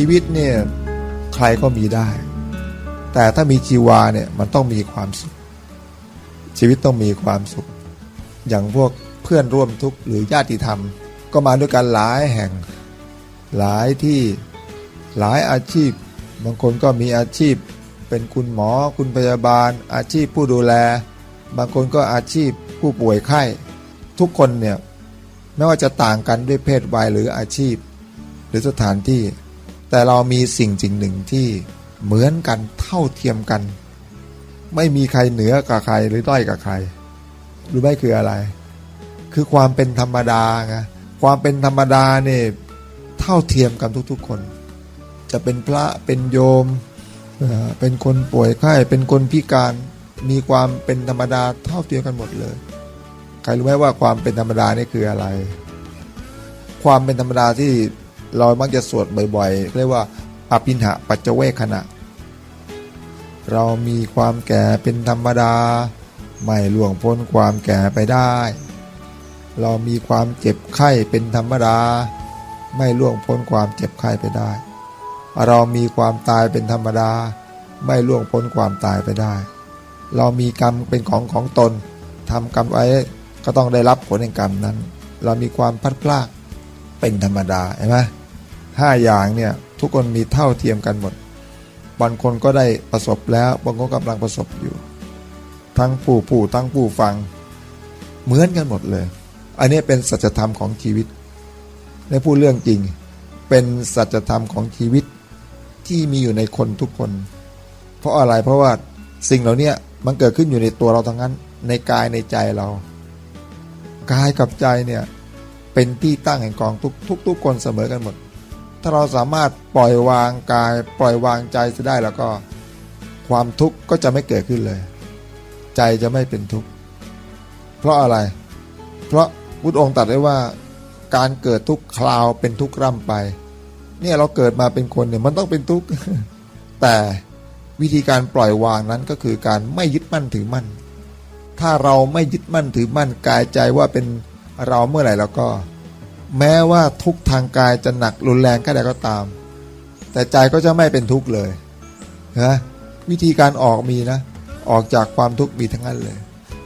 ชีวิตเนี่ยใครก็มีได้ แต่ถ้ามีชีวาเนี่ยมันต้องมีความสุข ชีวิตต้องมีความสุข อย่างพวกเพื่อนร่วมทุกข์หรือญาติธรรม ก็มาด้วยกันหลายแห่ง หลายที่หลายอาชีพ บางคนก็มีอาชีพ เป็นคุณหมอคุณพยาบาล อาชีพผู้ดูแล บางคนก็อาชีพผู้ป่วยไข้ ทุกคนเนี่ยไม่ว่าจะต่างกันด้วยเพศวัยหรืออาชีพ หรือสถานที่ แต่เรามีสิ่งสิ่งหนึ่งที่เหมือนกันเท่าเทียมกัน ไม่มีใครเหนือกับใครหรือด้อยกับใครรู้ไหมคืออะไร คือความเป็นธรรมดาไงความเป็นธรรมดาเนี่ยเท่าเทียมกันทุกๆคน จะเป็นพระเป็นโยมเอ่อเป็นคนป่วยไข้เป็นคนพิการมีความเป็นธรรมดาเท่าเทียมกันหมดเลย ใครรู้ไหมว่าความเป็นธรรมดานี่คืออะไร ความเป็นธรรมดาที่ เรามักจะสวดบ่อยๆเรียกว่าอภินหะปัจเจเวคขณะ เรามีความแก่เป็นธรรมดา ไม่ล่วงพ้นความแก่ไปได้ เรามีความเจ็บไข้เป็นธรรมดา ไม่ล่วงพ้นความเจ็บไข้ไปได้ เรามีความตายเป็นธรรมดา ไม่ล่วงพ้นความตายไปได้ เรามีกรรมเป็นของของตนทำกรรมไว้ก็ต้องได้รับผลแห่งกรรมนั้น เรามีความพลัดพรากเป็นธรรมดาเห็นไหม ห้าอย่างเนี่ยทุกคนมีเท่าเทียมกันหมด บางคนก็ได้ประสบแล้วบางคนกำลังประสบอยู่ ทั้งผู้ผู้ทั้งผู้ฟัง เหมือนกันหมดเลย อันนี้เป็นสัจธรรมของชีวิตในพูดเรื่องจริง เป็นสัจธรรมของชีวิตที่มีอยู่ในคนทุกคน เพราะอะไรเพราะว่าสิ่งเหล่านี้มันเกิดขึ้นอยู่ในตัวเราทั้งนั้น ในกายในใจเรา กายกับใจเนี่ยเป็นที่ตั้งแห่งกองทุกทุกทุกคนเสมอกันหมด ถ้าเราสามารถปล่อยวางกาย ปล่อยวางใจจะได้แล้วก็ความทุกข์ก็จะไม่เกิดขึ้นเลย ใจจะไม่เป็นทุกข์เพราะอะไร เพราะพุทธองค์ตรัสไว้ว่าการเกิดทุกคราวเป็นทุกร่ำไป เนี่ยเราเกิดมาเป็นคนเนี่ยมันต้องเป็นทุกข์แต่วิธีการปล่อยวางนั้นก็คือการไม่ยึดมั่นถือมั่น ถ้าเราไม่ยึดมั่นถือมั่นกายใจว่าเป็นเราเมื่อไหร่แล้วก็ แม้ว่าทุกทางกายจะหนักรุนแรงแค่ใดก็ตาม แต่ใจก็จะไม่เป็นทุกข์เลยนะวิธีการออกมีนะ ออกจากความทุกข์มีทั้งนั้นเลย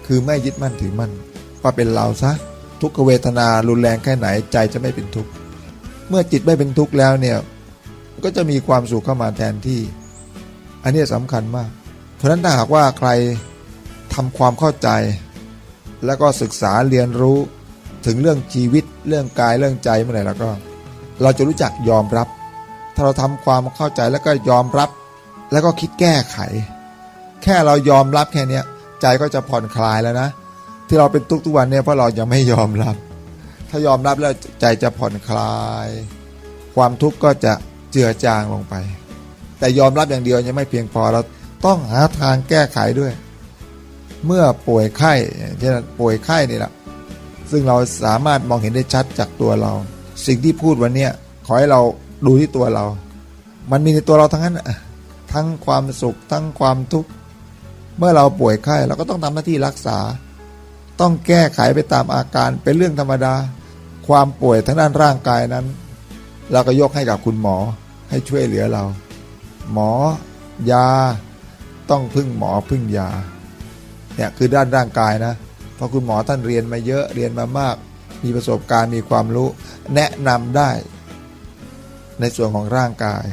คือไม่ยึดมั่นถือมั่นว่าเป็นเราซะทุกขเวทนารุนแรงแค่ไหนใจจะไม่เป็นทุกข์เมื่อจิตไม่เป็นทุกข์แล้วเนี่ยก็จะมีความสุขเข้ามาแทนที่ อันนี้สำคัญมาก เพราะฉะนั้นถ้าหากว่าใครทำความเข้าใจ แล้วก็ศึกษาเรียนรู้ ถึงเรื่องชีวิตเรื่องกายเรื่องใจเมื่อไหร่แล้วก็ เราจะรู้จักยอมรับ ถ้าเราทำความเข้าใจแล้วก็ยอมรับ แล้วก็คิดแก้ไข แค่เรายอมรับแค่เนี้ยใจก็จะผ่อนคลายแล้วนะ ที่เราเป็นทุกทุกวันเนี่ยเพราะเรายังไม่ยอมรับ ถ้ายอมรับแล้วใจจะผ่อนคลาย ความทุกข์ก็จะเจือจางลงไป แต่ยอมรับอย่างเดียวยังไม่เพียงพอเราต้องหาทางแก้ไขด้วย เมื่อป่วยไข้เช่นป่วยไข้นี่แหละ ซึ่งเราสามารถมองเห็นได้ชัดจากตัวเรา สิ่งที่พูดวันนี้ขอให้เราดูที่ตัวเรา มันมีในตัวเราทั้งนั้นทั้งความสุขทั้งความทุกข์เมื่อเราป่วยไข้เราก็ต้องทำหน้าที่รักษา ต้องแก้ไขไปตามอาการเป็นเรื่องธรรมดา ความป่วยทางด้านร่างกายนั้น เราก็ยกให้กับคุณหมอให้ช่วยเหลือเรา หมอยา ต้องพึ่งหมอพึ่งยาเนี่ยคือด้านร่างกายนะ พราะคุณหมอท่านเรียนมาเยอะเรียนมามาก มีประสบการณ์มีความรู้ แนะนำได้ ในส่วนของร่างกาย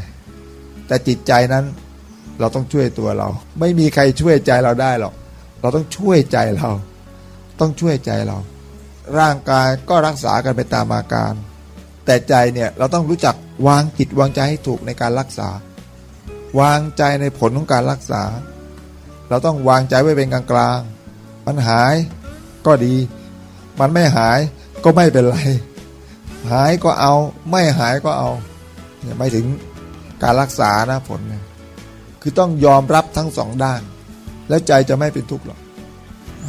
แต่จิตใจนั้นเราต้องช่วยตัวเรา ไม่มีใครช่วยใจเราได้หรอกเราต้องช่วยใจเรา ต้องช่วยใจเรา ร่างกายก็รักษากันไปตามอาการ แต่ใจเนี่ยเราต้องรู้จักวางจิตวางใจให้ถูกในการรักษา วางใจในผลของการรักษา เราต้องวางใจไว้เป็นกลางกลางๆมันหาย ก็ดี มันไม่หายก็ไม่เป็นไร หายก็เอา ไม่หายก็เอาเนี่ยไม่ถึงการรักษานะผลเนี่ยคือต้องยอมรับทั้งสองด้าน แล้วใจจะไม่เป็นทุกข์หรอก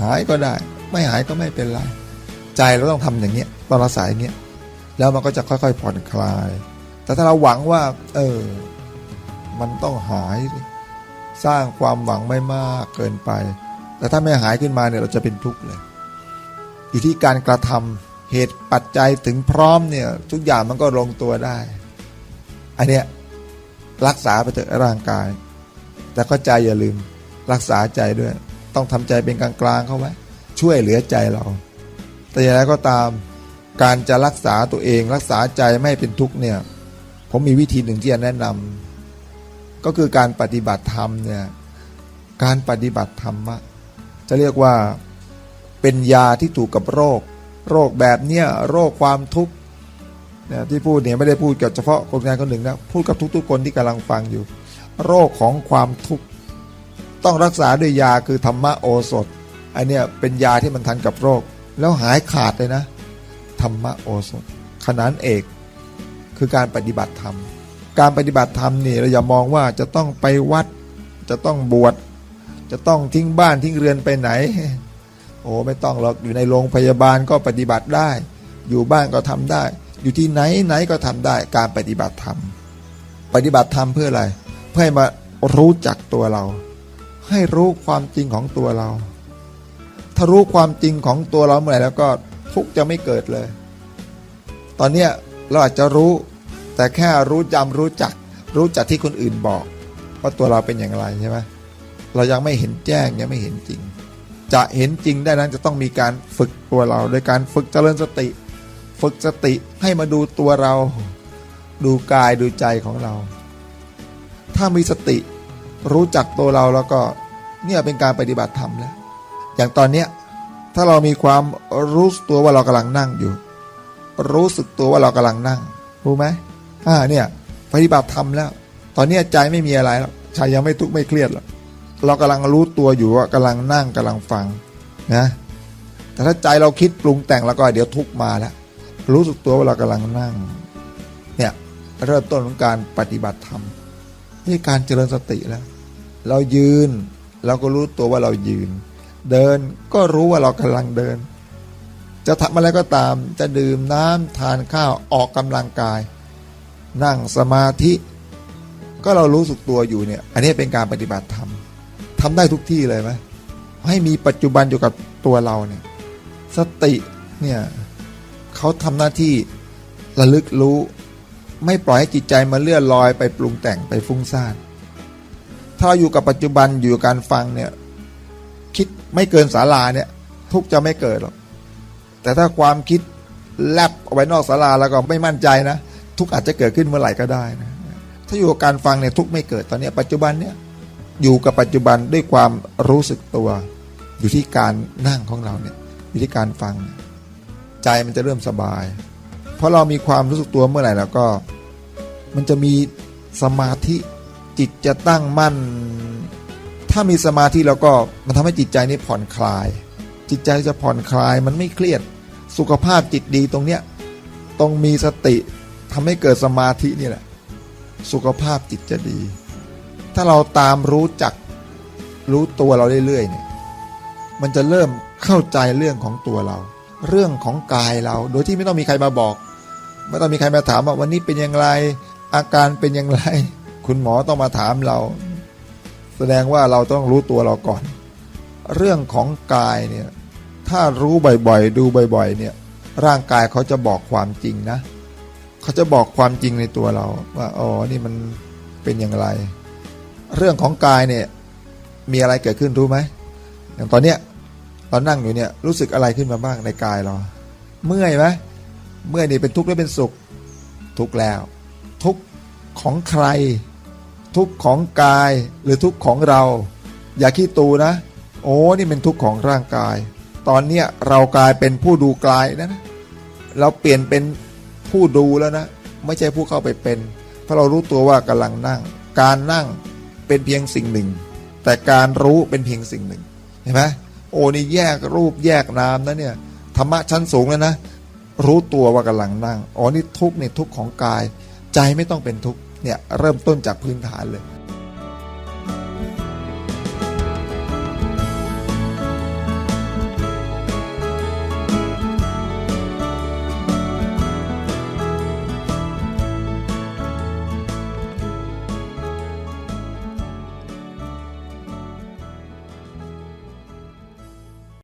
หายก็ได้ ไม่หายก็ไม่เป็นไร ใจเราต้องทำอย่างเงี้ยต้องรักษาอย่างเงี้ยแล้วมันก็จะค่อยๆผ่อนคลาย แต่ถ้าเราหวังว่า เออ มันต้องหาย สร้างความหวังไม่มากเกินไป แต่ถ้าไม่หายขึ้นมาเนี่ยเราจะเป็นทุกข์เลย อยู่ที่การกระทำเหตุปัจจัยถึงพร้อมเนี่ยทุกอย่างมันก็ลงตัวได้ อันเนี้ยรักษาไปเถอะร่างกาย แต่ก็ใจอย่าลืมรักษาใจด้วย ต้องทำใจเป็นกลางๆเข้าไว้ช่วยเหลือใจเรา แต่อย่างไรก็ตามการจะรักษาตัวเองรักษาใจไม่เป็นทุกข์เนี่ย ผมมีวิธีหนึ่งที่จะแนะนำก็คือการปฏิบัติธรรมเนี่ยการปฏิบัติธรรมะจะเรียกว่า เป็นยาที่ถูกกับโรค โรคแบบเนี้ยโรคความทุกข์นี่ยที่พูดเนี่ยไม่ได้พูดกับเฉพาะคนงานคนหนึ่งนะพูดกับทุกๆคนที่กำลังฟังอยู่ โรคของความทุกข์ต้องรักษาด้วยยาคือธรรมะโอสถอันเนี้ยเป็นยาที่มันทันกับโรค แล้วหายขาดเลยนะ ธรรมะโอสถ ขนานเอก คือการปฏิบัติธรรม การปฏิบัติธรรมนี่เราอย่ามองว่าจะต้องไปวัด จะต้องบวชจะต้องทิ้งบ้านทิ้งเรือนไปไหน อ้ไม่ต้องหรอกอยู่ในโรงพยาบาลก็ปฏิบัติได้ อยู่บ้านก็ทำได้ อยู่ที่ไหนไหนก็ทำได้ การปฏิบัติธรรมปฏิบัติธรรมเพื่ออะไร เพื่อให้มารู้จักตัวเรา ให้รู้ความจริงของตัวเรา ถ้ารู้ความจริงของตัวเราเมื่อไหร่แล้วก็ทุกจะไม่เกิดเลย ตอนเนี้ยเราอาจจะรู้ แต่แค่รู้จำรู้จัก รู้จักที่คนอื่นบอก ว่าตัวเราเป็นอย่างไรใช่ไหมเรายังไม่เห็นแจ้งยังไม่เห็นจริง จะเห็นจริงได้นั้นจะต้องมีการฝึกตัวเรา โดยการฝึกเจริญสติ ฝึกสติให้มาดูตัวเรา ดูกายดูใจของเรา ถ้ามีสติรู้จักตัวเราแล้วก็เนี่ยเป็นการปฏิบัติธรรมแล้ว อย่างตอนเนี้ยถ้าเรามีความรู้สึกตัวว่าเรากำลังนั่งอยู่ รู้สึกตัวว่าเรากำลังนั่ง รู้ไหมอ่าเนี่ยปฏิบัติธรรมแล้ว ตอนเนี้ยใจไม่มีอะไรแล้วใจยังไม่ทุกข์ไม่เครียดหรอก เรากำลังรู้ตัวอยู่ว่ากำลังนั่งกำลังฟังนะแต่ถ้าใจเราคิดปรุงแต่งแล้วก็เดี๋ยวทุกมาแล้วรู้สึกตัวว่าเรากำลังนั่งเนี่ยเริ่มต้นของการปฏิบัติธรรมนี่การเจริญสติแล้ว เรายืนเราก็รู้ตัวว่าเรายืน เดินก็รู้ว่าเรากำลังเดิน จะทำอะไรก็ตามจะดื่มน้ำทานข้าวออกกำลังกาย นั่งสมาธิ ก็เรารู้สึกตัวอยู่เนี่ย อันนี้เป็นการปฏิบัติธรรม ทำได้ทุกที่เลยไหมให้มีปัจจุบันอยู่กับตัวเราเนี่ย สติเนี่ยเขาทำหน้าที่ระลึกรู้ ไม่ปล่อยให้จิตใจมาเลื่อนลอยไปปรุงแต่งไปฟุ้งซ่านถ้าเราอยู่กับปัจจุบันอยู่กับการฟังเนี่ยคิดไม่เกินศาลาเนี่ยทุกจะไม่เกิดหรอกแต่ถ้าความคิดแลบเอาไว้นอกศาลาแล้วก็ไม่มั่นใจนะ ทุกอาจจะเกิดขึ้นเมื่อไหร่ก็ได้นะถ้าอยู่กับการฟังเนี่ยทุกไม่เกิดตอนนี้ปัจจุบันเนี่ย อยู่กับปัจจุบันด้วยความรู้สึกตัว อยู่ที่การนั่งของเราเนี่ยอยู่ที่การฟัง ใจมันจะเริ่มสบาย เพราะเรามีความรู้สึกตัวเมื่อไหร่แล้วก็ มันจะมีสมาธิจิตจะตั้งมั่น ถ้ามีสมาธิแล้วก็มันทำให้จิตใจนี่ผ่อนคลาย จิตใจจะผ่อนคลายมันไม่เครียดสุขภาพจิตดีตรงเนี้ยต้องมีสติทำให้เกิดสมาธินี่แหละ สุขภาพจิตจะดี ถ้าเราตามรู้จักรู้ตัวเราเรื่อยๆเนี่ยมันจะเริ่มเข้าใจเรื่องของตัวเรา เรื่องของกายเรา โดยที่ไม่ต้องมีใครมาบอก ไม่ต้องมีใครมาถามว่าวันนี้เป็นอย่างไร อาการเป็นอย่างไร คุณหมอต้องมาถามเรา แสดงว่าเราต้องรู้ตัวเราก่อน เรื่องของกายเนี่ยถ้ารู้บ่อยๆ ดูบ่อยๆ เนี่ย ร่างกายเขาจะบอกความจริงนะ เขาจะบอกความจริงในตัวเรา ว่าอ๋อนี่มันเป็นอย่างไร เรื่องของกายเนี่ยมีอะไรเกิดขึ้นรู้ไหมอย่างตอนเนี้ยเรานั่งอยู่เนี่ยรู้สึกอะไรขึ้นมาบ้างในกายเรา เมื่อยไหมเมื่อยนี่เป็นทุกข์หรือเป็นสุข ทุกข์แล้ว ทุกข์ของใคร ทุกข์ของกายหรือทุกข์ของเรา อย่าขี้ตูนะ โอ้นี่เป็นทุกข์ของร่างกาย ตอนเนี้ยเรากลายเป็นผู้ดูกายนะเราเปลี่ยนเป็นผู้ดูแล้วนะ ไม่ใช่ผู้เข้าไปเป็น เพราะเรารู้ตัวว่ากำลังนั่ง การนั่ง เป็นเพียงสิ่งหนึ่ง แต่การรู้เป็นเพียงสิ่งหนึ่งเห็นไหมโอ้นี่แยกรูปแยกนามนะเนี่ยธรรมะชั้นสูงแล้วนะ รู้ตัวว่ากำลังนั่งอ๋อนี่ทุกเนี่ยทุกของกาย ใจไม่ต้องเป็นทุกเนี่ยเริ่มต้นจากพื้นฐานเลย